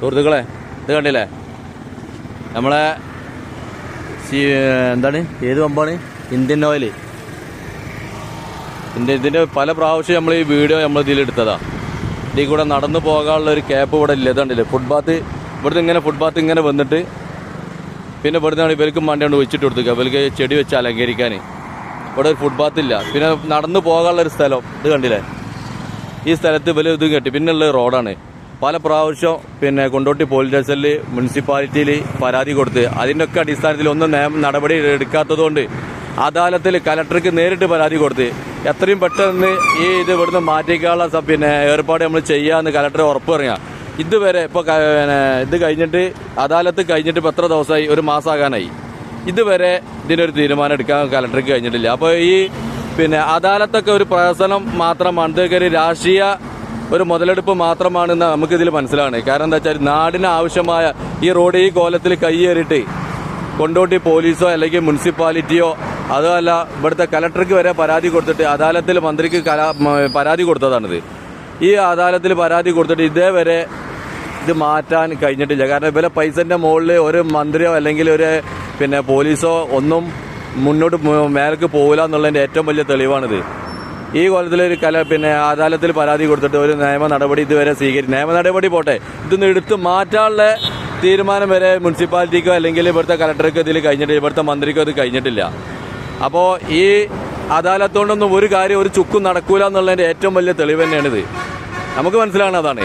സുഹൃത്തുക്കളെ ഇത് കണ്ടില്ലേ? നമ്മളെ എന്താണ്? ഏത് പമ്പാണ്? ഇന്ത്യൻ ഓയിൽ ഇതിന്റെ ഇതിന്റെ പല പ്രാവശ്യം നമ്മൾ ഈ വീഡിയോ നമ്മൾ ഇതിലെടുത്തതാ ഇതിൽ കൂടെ നടന്നു പോകാനുള്ള ഒരു ക്യാപ്പ് ഇവിടെ ഇല്ല. ഇതുണ്ടല്ലേ ഫുട്പാത്ത് ഇവിടുന്ന് ഇങ്ങനെ ഫുട്പാത്ത് ഇങ്ങനെ വന്നിട്ട് പിന്നെ ഇവിടുന്ന് ഇവർക്ക് കൊണ്ട് വെച്ചിട്ട് കൊടുക്കുക ഇവർക്ക് ചെടി വെച്ച് അലങ്കരിക്കാൻ ഇവിടെ ഒരു ഫുട്പാത്ത് ഇല്ല. പിന്നെ നടന്നു പോകാനുള്ള ഒരു സ്ഥലം ഇത് കണ്ടില്ലേ? ഈ സ്ഥലത്ത് വലിയ ഇതും കെട്ടി. പിന്നെയുള്ള റോഡാണ്. പല പ്രാവശ്യം പിന്നെ കൊണ്ടോട്ടി പോലീസ് സ്റ്റേഷനിൽ മുനിസിപ്പാലിറ്റിയിൽ പരാതി കൊടുത്ത്. അതിന്റെയൊക്കെ അടിസ്ഥാനത്തിൽ ഒന്നും നടപടി എടുക്കാത്തതുകൊണ്ട് അദാലത്തിൽ കലക്ടർക്ക് നേരിട്ട് പരാതി കൊടുത്ത്. എത്രയും പെട്ടെന്ന് ഈ ഇത് ഇവിടുന്ന് മാറ്റിക്കാനുള്ള പിന്നെ ഏർപ്പാട് നമ്മൾ ചെയ്യാമെന്ന് കലക്ടർ ഉറപ്പ് പറയുക ഇതുവരെ ഇപ്പോൾ ഇത് കഴിഞ്ഞിട്ട് അദാലത്ത് കഴിഞ്ഞിട്ട് ഇപ്പോൾ എത്ര ദിവസമായി? ഒരു മാസമാകാനായി ഇതുവരെ ഇതിനൊരു തീരുമാനം എടുക്കാൻ കലക്ടർക്ക് കഴിഞ്ഞിട്ടില്ല. അപ്പോൾ ഈ പിന്നെ അദാലത്തൊക്കെ ഒരു പ്രഹസനം മാത്രമാണ് ഇതൊക്കെ ഒരു രാഷ്ട്രീയ ഒരു മുതലെടുപ്പ് മാത്രമാണെന്ന് നമുക്കിതിൽ മനസ്സിലാണ്. കാരണം എന്താ വെച്ചാൽ നാടിന് ആവശ്യമായ ഈ റോഡ് ഈ കോലത്തിൽ കൈയേറിയിട്ട് കൊണ്ടോട്ടി പോലീസോ അല്ലെങ്കിൽ മുനിസിപ്പാലിറ്റിയോ അതല്ല ഇവിടുത്തെ കലക്ടർക്ക് വരെ പരാതി കൊടുത്തിട്ട് അദാലത്തിൽ മന്ത്രിക്ക് പരാതി കൊടുത്തതാണിത്. ഈ അദാലത്തിൽ പരാതി കൊടുത്തിട്ട് ഇതേവരെ ഇത് മാറ്റാൻ കഴിഞ്ഞിട്ടില്ല. കാരണം ഇവരെ പൈസന്റെ മുകളിൽ ഒരു മന്ത്രിയോ അല്ലെങ്കിൽ ഒരു പിന്നെ പോലീസോ ഒന്നും മുന്നോട്ട് മേലേക്ക് പോകില്ല എന്നുള്ളതിന്റെ ഏറ്റവും വലിയ തെളിവാണിത്. ഈ കൊല്ലത്തിൽ ഒരു കല പിന്നെ അദാലത്തിൽ പരാതി കൊടുത്തിട്ട് ഒരു നിയമ നടപടി ഇതുവരെ സ്വീകരിച്ചു നിയമ നടപടി പോട്ടെ. ഇതൊന്ന് എടുത്ത് മാറ്റാനുള്ള തീരുമാനം വരെ മുനിസിപ്പാലിറ്റിക്കോ അല്ലെങ്കിൽ ഇവിടുത്തെ കലക്ടർക്കോ ഇതിൽ കഴിഞ്ഞിട്ടില്ല. ഇവിടുത്തെ മന്ത്രിക്കോ ഇത് കഴിഞ്ഞിട്ടില്ല. അപ്പോൾ ഈ അദാലത്തോണ്ടൊന്നും ഒരു കാര്യം ഒരു ചുക്കും നടക്കൂല എന്നുള്ളതിന്റെ ഏറ്റവും വലിയ തെളിവ് തന്നെയാണിത്. നമുക്ക് മനസ്സിലാകണം അതാണ്.